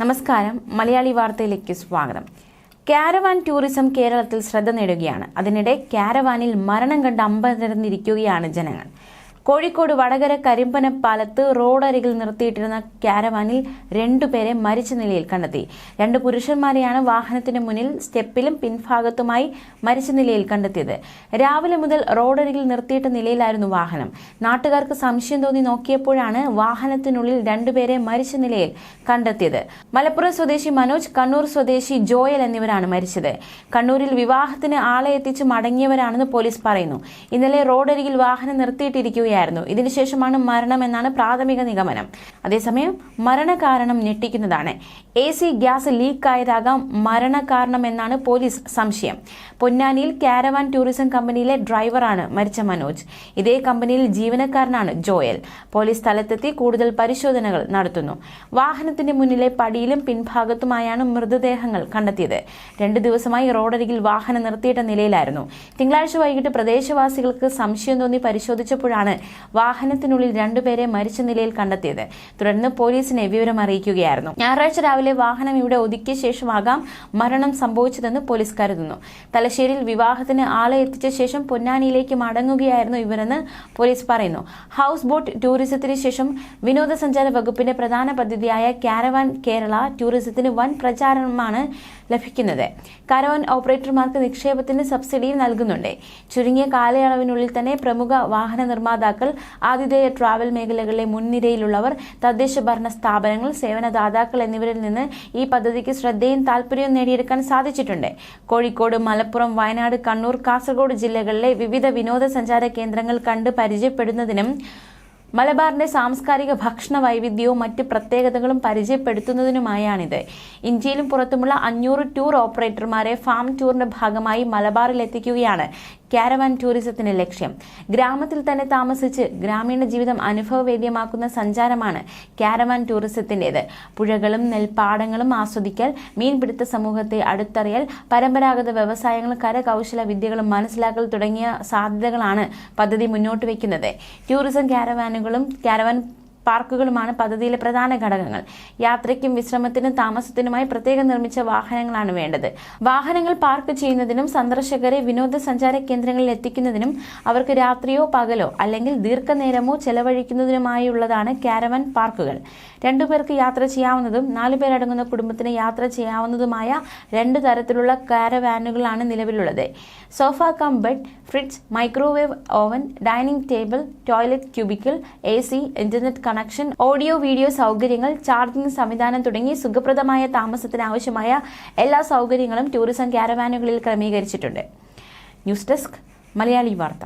നമസ്കാരം. മലയാളി വാർത്തയിലേക്ക് സ്വാഗതം. കാരവാൻ ടൂറിസം കേരളത്തിൽ ശ്രദ്ധ നേടുകയാണ്. അതിനിടെ കാരവാനിൽ മരണം കണ്ട് അമ്പരന്നിരിക്കുകയാണ് ജനങ്ങൾ. കോഴിക്കോട് വടകര കരിമ്പനപ്പാലത്ത് റോഡരികിൽ നിർത്തിയിട്ടിരുന്ന കാരവാനിൽ രണ്ടുപേരെ മരിച്ച നിലയിൽ കണ്ടെത്തി. രണ്ട് പുരുഷന്മാരെയാണ് വാഹനത്തിന് മുന്നിൽ സ്റ്റെപ്പിലും പിൻഭാഗത്തുമായി മരിച്ച നിലയിൽ കണ്ടെത്തിയത്. രാവിലെ മുതൽ റോഡരികിൽ നിർത്തിയിട്ട നിലയിലായിരുന്നു വാഹനം. നാട്ടുകാർക്ക് സംശയം തോന്നി നോക്കിയപ്പോഴാണ് വാഹനത്തിനുള്ളിൽ രണ്ടുപേരെ മരിച്ച നിലയിൽ കണ്ടെത്തിയത്. മലപ്പുറം സ്വദേശി മനോജ് കണ്ണൂർ സ്വദേശി ജോയൽ എന്നിവരാണ് മരിച്ചത്. കണ്ണൂരിൽ വിവാഹത്തിന് ആളെ എത്തിച്ച് മടങ്ങിയവരാണെന്ന് പോലീസ് പറയുന്നു. ഇന്നലെ റോഡരികിൽ വാഹനം നിർത്തിയിട്ടിരിക്കുകയായിരുന്നു ഇതിനുശേഷമാണ് മരണമെന്നാണ് പ്രാഥമിക നിഗമനം. അതേസമയം മരണകാരണം ഞെട്ടിക്കുന്നതാണ്. എ സി ഗ്യാസ് ലീക്കായതാകാം മരണകാരണം എന്നാണ് പോലീസ് സംശയം. പൊന്നാനിയിൽ കാരവാൻ ടൂറിസം കമ്പനിയിലെ ഡ്രൈവറാണ് മരിച്ച മനോജ്. ഇതേ കമ്പനിയിൽ ജീവനക്കാരനാണ് ജോയൽ. പോലീസ് സ്ഥലത്തെത്തി കൂടുതൽ പരിശോധനകൾ നടത്തുന്നു. വാഹനത്തിന്റെ മുന്നിലെ പടിയിലും പിൻഭാഗത്തുമായാണ് മൃതദേഹങ്ങൾ കണ്ടെത്തിയത്. രണ്ടു ദിവസമായി റോഡരികിൽ വാഹനം നിർത്തിയിട്ട നിലയിലായിരുന്നു. തിങ്കളാഴ്ച വൈകിട്ട് പ്രദേശവാസികൾക്ക് സംശയം തോന്നി പരിശോധിച്ചപ്പോഴാണ് വാഹനത്തിനുള്ളിൽ രണ്ടുപേരെ മരിച്ച നിലയിൽ കണ്ടെത്തിയത്. തുടർന്ന് പോലീസിനെ വിവരം അറിയിക്കുകയായിരുന്നു. ഞായറാഴ്ച രാവിലെ വാഹനം ഇവിടെ ഒതുക്കിയ ശേഷമാകാം മരണം സംഭവിച്ചതെന്ന് പോലീസ് കരുതുന്നു. തലശ്ശേരിയിൽ വിവാഹത്തിന് ആളെ എത്തിച്ച ശേഷം പൊന്നാനിയിലേക്ക് മടങ്ങുകയായിരുന്നു ഇവരെന്ന് പോലീസ് പറയുന്നു. ഹൗസ് ബോട്ട് ടൂറിസത്തിന് ശേഷം വിനോദസഞ്ചാര വകുപ്പിന്റെ പ്രധാന പദ്ധതിയായ കാരവാൻ കേരള ടൂറിസത്തിന് വൻ പ്രചാരണമാണ് ലഭിക്കുന്നത്. കാരവാൻ ഓപ്പറേറ്റർമാർക്ക് നിക്ഷേപത്തിന് സബ്സിഡി നൽകുന്നുണ്ട്. ചുരുങ്ങിയ കാലയളവിനുള്ളിൽ തന്നെ പ്രമുഖ വാഹന നിർമ്മാതാക്കൾ ആതിഥേയ ട്രാവൽ മേഖലകളിലെ മുൻനിരയിലുള്ളവർ തദ്ദേശ ഭരണ സ്ഥാപനങ്ങൾ സേവനദാതാക്കൾ എന്നിവരിൽ നിന്ന് ഈ പദ്ധതിക്ക് ശ്രദ്ധയും താല്പര്യവും നേടിയെടുക്കാൻ സാധിച്ചിട്ടുണ്ട്. കോഴിക്കോട് മലപ്പുറം വയനാട് കണ്ണൂർ കാസർഗോഡ് ജില്ലകളിലെ വിവിധ വിനോദസഞ്ചാര കേന്ദ്രങ്ങൾ കണ്ട് പരിചയപ്പെടുന്നതിനും മലബാറിന്റെ സാംസ്കാരിക ഭക്ഷണ വൈവിധ്യവും മറ്റ് പ്രത്യേകതകളും പരിചയപ്പെടുത്തുന്നതിനുമായാണിത്. ഇന്ത്യയിലും പുറത്തുമുള്ള അഞ്ഞൂറ് ടൂർ ഓപ്പറേറ്റർമാരെ ഫാം ടൂറിന്റെ ഭാഗമായി മലബാറിൽ എത്തിക്കുകയാണ് കാരവാൻ ടൂറിസത്തിന്റെ ലക്ഷ്യം. ഗ്രാമത്തിൽ തന്നെ താമസിച്ച് ഗ്രാമീണ ജീവിതം അനുഭവവേദ്യമാക്കുന്ന സഞ്ചാരമാണ് കാരവാൻ ടൂറിസത്തിന്റേത് പുഴകളും നെൽപ്പാടങ്ങളും ആസ്വദിക്കൽ മീൻപിടുത്ത സമൂഹത്തെ അടുത്തറിയൽ പരമ്പരാഗത വ്യവസായങ്ങൾ കരകൗശല വിദ്യകളും മനസ്സിലാക്കൽ തുടങ്ങിയ സാധ്യതകളാണ് പദ്ധതി മുന്നോട്ട് വയ്ക്കുന്നത്. ടൂറിസം കാരവാനുകളും കാരവാൻ പാർക്കുകളുമാണ് പദ്ധതിയിലെ പ്രധാന ഘടകങ്ങൾ. യാത്രയ്ക്കും വിശ്രമത്തിനും താമസത്തിനുമായി പ്രത്യേകം നിർമ്മിച്ച വാഹനങ്ങളാണ് വേണ്ടത്. വാഹനങ്ങൾ പാർക്ക് ചെയ്യുന്നതിനും സന്ദർശകരെ വിനോദസഞ്ചാര കേന്ദ്രങ്ങളിൽ എത്തിക്കുന്നതിനും അവർക്ക് രാത്രിയോ പകലോ അല്ലെങ്കിൽ ദീർഘനേരമോ ചെലവഴിക്കുന്നതിനുമായുള്ളതാണ് കാരവൻ പാർക്കുകൾ. രണ്ടുപേർക്ക് യാത്ര ചെയ്യാവുന്നതും നാലു പേരടങ്ങുന്ന കുടുംബത്തിന് യാത്ര ചെയ്യാവുന്നതുമായ രണ്ട് തരത്തിലുള്ള കാരവാനുകളാണ് നിലവിലുള്ളത്. Sofa cum bed fridge microwave oven dining table toilet cubicle A C internet connection audio video സൗകര്യങ്ങൾ ചാർജിംഗ് സംവിധാനം തുടങ്ങി സുഖപ്രദമായ താമസത്തിന് ആവശ്യമായ എല്ലാ സൗകര്യങ്ങളും ടൂറിസം ക്യാരവാനുകളിൽ ക്രമീകരിച്ചിട്ടുണ്ട്. News desk Malayali Vartha.